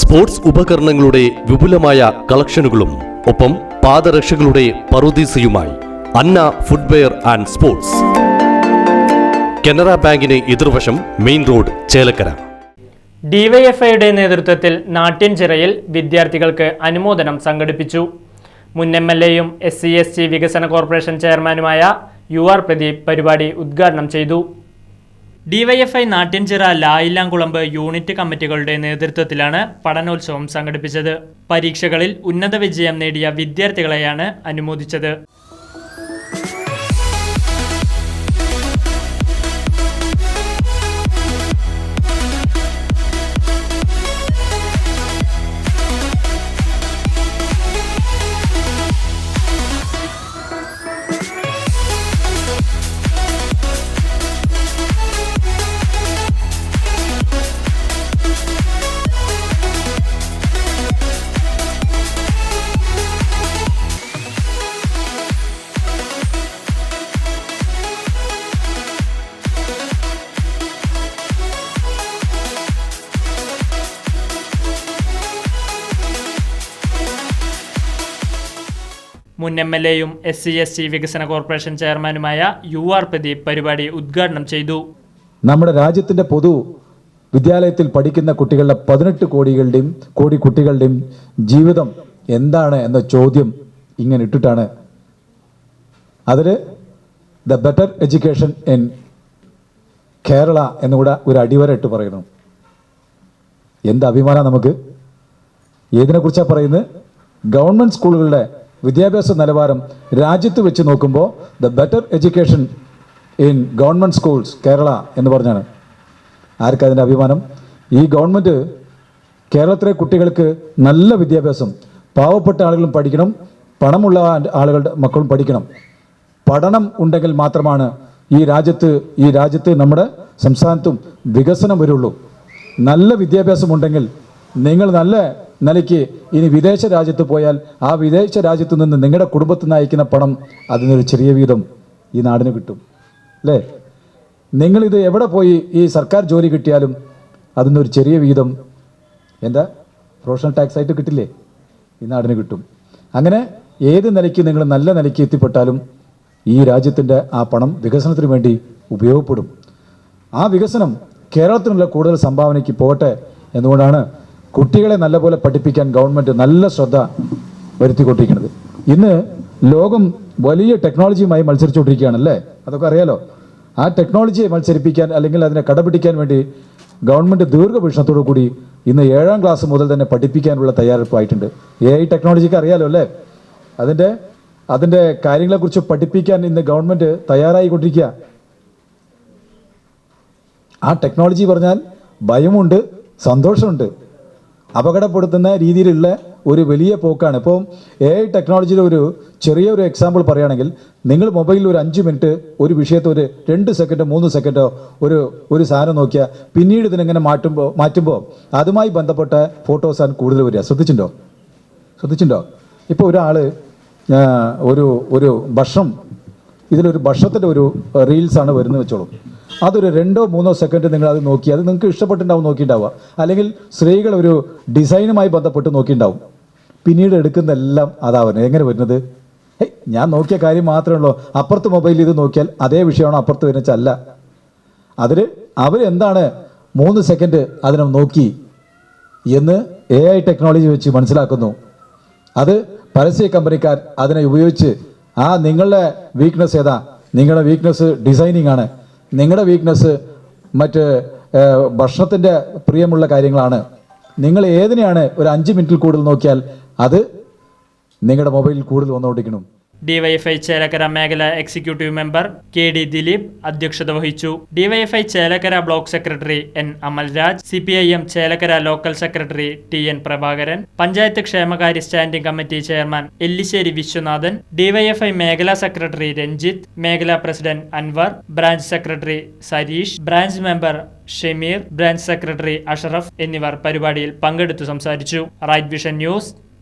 Sports ഉപകരണങ്ങളുടെ വിപുലമായ കളക്ഷനുകളും ഒപ്പം പാദരക്ഷകളുടെ പറുദീസയുമായി Anna footwear and sports. Canara ബാങ്കിന് എതിർവശം മെയിൻ റോഡ് ചേലക്കര. ഡിവൈഎഫ്ഐയുടെ നേതൃത്വത്തിൽ നാട്യൻചിറയിൽ വിദ്യാർത്ഥികൾക്ക് അനുമോദനം സംഘടിപ്പിച്ചു. മുൻ എം എൽ എയും എസ് സി എസ് ടി വികസന കോർപ്പറേഷൻ ചെയർമാനുമായ യു ആർ പ്രദീപ് പരിപാടി ഉദ്ഘാടനം ചെയ്തു. ഡിവൈഎഫ്ഐ നാട്യൻചിറ ലായില്ലാംകുളമ്പ് യൂണിറ്റ് കമ്മിറ്റികളുടെ നേതൃത്വത്തിലാണ് പഠനോത്സവം സംഘടിപ്പിച്ചത്. പരീക്ഷകളിൽ ഉന്നത വിജയം നേടിയ വിദ്യാർത്ഥികളെയാണ് അനുമോദിച്ചത്. മുൻ എം എൽ എയും എസ് സി എസ് ടി വികസന കോർപ്പറേഷൻ ചെയർമാനുമായ യു ആർ പ്രദീപ് പരിപാടി ഉദ്ഘാടനം ചെയ്തു. നമ്മുടെ രാജ്യത്തിന്റെ പൊതു വിദ്യാലയത്തിൽ പഠിക്കുന്ന കുട്ടികളുടെ പതിനെട്ട് കോടികളുടെയും കോടി കുട്ടികളുടെയും ജീവിതം എന്താണ് എന്ന ചോദ്യം ഇങ്ങനെ ഇട്ടിട്ടാണ്. അതിൽ the better education in Kerala എന്നുകൂടെ ഒരു അടിവരയിട്ട് പറയണം എന്ത് അഭിമാനം നമുക്ക്. ഏതിനെക്കുറിച്ചാണ് പറയുന്നത്? ഗവൺമെന്റ് സ്കൂളുകളുടെ വിദ്യാഭ്യാസ നിലവാരം രാജ്യത്ത് വെച്ച് നോക്കുമ്പോൾ the better education in government schools Kerala എന്ന് പറഞ്ഞാണ്. ആർക്കതിന്റെ അഭിമാനം? ഈ ഗവൺമെന്റ് കേരളത്തിലെ കുട്ടികൾക്ക് നല്ല വിദ്യാഭ്യാസം. പാവപ്പെട്ട ആളുകളും പഠിക്കണം പണമുള്ള ആളുകളുടെ മക്കളും പഠിക്കണം. പഠനം ഉണ്ടെങ്കിൽ മാത്രമാണ് ഈ രാജ്യത്ത് ഈ രാജ്യത്ത് നമ്മുടെ സംസ്ഥാനത്തും വികസനം വരുള്ളൂ. നല്ല വിദ്യാഭ്യാസം ഉണ്ടെങ്കിൽ നിങ്ങൾ നല്ല നിലയ്ക്ക് ഇനി വിദേശ രാജ്യത്ത് പോയാൽ ആ വിദേശ രാജ്യത്തു നിന്ന് നിങ്ങളുടെ കുടുംബത്തിൽ നിന്ന് അയക്കുന്ന പണം അതിനൊരു ചെറിയ വീതം ഈ നാടിന് കിട്ടും. അല്ലേ? നിങ്ങളിത് എവിടെ പോയി ഈ സർക്കാർ ജോലി കിട്ടിയാലും അതിനൊരു ചെറിയ വീതം എന്താ? പ്രൊഫഷണൽ ടാക്സ് ആയിട്ട് കിട്ടില്ലേ? ഈ നാടിന് കിട്ടും. അങ്ങനെ ഏത് നിലയ്ക്ക് നിങ്ങൾ നല്ല നിലയ്ക്ക് എത്തിപ്പെട്ടാലും ഈ രാജ്യത്തിന്റെ ആ പണം വികസനത്തിന് വേണ്ടി ഉപയോഗപ്പെടും. ആ വികസനം കേരളത്തിനുള്ള കൂടുതൽ സംഭാവനയ്ക്ക് പോകട്ടെ എന്നുകൊണ്ടാണ് കുട്ടികളെ നല്ലപോലെ പഠിപ്പിക്കാൻ ഗവൺമെന്റ് നല്ല ശ്രദ്ധ വരുത്തിക്കൊണ്ടിരിക്കുന്നത്. ഇന്ന് ലോകം വലിയ ടെക്നോളജിയുമായി മത്സരിച്ചുകൊണ്ടിരിക്കുകയാണല്ലേ? അതൊക്കെ അറിയാലോ? ആ ടെക്നോളജിയെ മത്സരിപ്പിക്കാൻ അല്ലെങ്കിൽ അതിനെ കടപിടിക്കാൻ വേണ്ടി ഗവൺമെന്റ് ദീർഘവീക്ഷണത്തോടു കൂടി ഇന്ന് ഏഴാം ക്ലാസ് മുതൽ തന്നെ പഠിപ്പിക്കാനുള്ള തയ്യാറെടുപ്പായിട്ടുണ്ട്. എ ഐ ടെക്നോളജിക്ക് അറിയാലോ അല്ലേ? അതിന്റെ അതിന്റെ കാര്യങ്ങളെക്കുറിച്ച് പഠിപ്പിക്കാൻ ഇന്ന് ഗവൺമെന്റ് തയ്യാറായിക്കൊണ്ടിരിക്കുക. ആ ടെക്നോളജി പറഞ്ഞാൽ ഭയമുണ്ട് സന്തോഷമുണ്ട്. അപകടപ്പെടുത്തുന്ന രീതിയിലുള്ള ഒരു വലിയ പോക്കാണ്. ഇപ്പോൾ എ ഐ ടെക്നോളജിയുടെ ഒരു ചെറിയൊരു എക്സാമ്പിൾ പറയുകയാണെങ്കിൽ നിങ്ങൾ മൊബൈലിൽ ഒരു അഞ്ച് മിനിറ്റ് ഒരു വിഷയത്തെ ഒരു രണ്ട് സെക്കൻഡോ മൂന്ന് സെക്കൻഡോ ഒരു ഒരു സാധനം നോക്കിയാൽ പിന്നീട് ഇതിനെങ്ങനെ മാറ്റുമ്പോൾ മാറ്റുമ്പോൾ അതുമായി ബന്ധപ്പെട്ട ഫോട്ടോസ് ആണ് കൂടുതൽ വരിക. ശ്രദ്ധിച്ചിട്ടുണ്ടോ? ശ്രദ്ധിച്ചിട്ടുണ്ടോ? ഇപ്പോൾ ഒരാൾ ഒരു ഒരു ഭക്ഷണം ഇതിലൊരു ഭക്ഷണത്തിന്റെ ഒരു റീൽസാണ് വരുന്നത് വെച്ചോളൂ. അതൊരു രണ്ടോ മൂന്നോ സെക്കൻഡ് നിങ്ങൾ അത് നോക്കി അത് നിങ്ങൾക്ക് ഇഷ്ടപ്പെട്ടുണ്ടാവും നോക്കിയിട്ടുണ്ടാവുക അല്ലെങ്കിൽ സ്ത്രീകൾ ഒരു ഡിസൈനുമായി ബന്ധപ്പെട്ട് നോക്കിയിട്ടുണ്ടാവും പിന്നീട് എടുക്കുന്ന എല്ലാം അതാവുന്നത് എങ്ങനെ വരുന്നത്? ഏയ് ഞാൻ നോക്കിയ കാര്യം മാത്രമേ ഉള്ളൂ. അപ്പുറത്ത് മൊബൈലിൽ ഇത് നോക്കിയാൽ അതേ വിഷയമാണോ അപ്പുറത്ത് വരുന്നതല്ല അതിൽ അവരെന്താണ് മൂന്ന് സെക്കൻഡ് അതിനെ നോക്കി എന്ന് എ ഐ ടെക്നോളജി വെച്ച് മനസ്സിലാക്കുന്നു. അത് പരസ്യ കമ്പനിക്കാർ അതിനെ ഉപയോഗിച്ച് ആ നിങ്ങളുടെ വീക്ക്നെസ് ഏതാ? നിങ്ങളുടെ വീക്ക്നെസ് ഡിസൈനിങ് ആണ്. നിങ്ങളുടെ വീക്ക്നെസ് മറ്റ് ഭക്ഷണത്തിന്റെ പ്രിയമുള്ള കാര്യങ്ങളാണ്. നിങ്ങൾ ഏതിനെയാണ് ഒരു അഞ്ച് മിനിറ്റിൽ കൂടുതൽ നോക്കിയാൽ അത് നിങ്ങളുടെ മൊബൈലിൽ കൂടുതൽ വന്നുകൊണ്ടിരിക്കണം. ഡിവൈഎഫ്ഐ ചേലക്കര മേഖല executive member K D Dileep അധ്യക്ഷത വഹിച്ചു. DYFI Chelakkara block secretary N Amalraj C P I M Chelakkara local secretary T N Prabhakaran panchayat ക്ഷേമകാര്യ standing committee chairman Ellissery Viswanathan DYFI മേഖലാ സെക്രട്ടറി രഞ്ജിത്ത് മേഖലാ president Anwar branch secretary Sareesh branch member Shameer branch secretary Ashraf എന്നിവർ പരിപാടിയിൽ പങ്കെടുത്തു സംസാരിച്ചു. Right vision news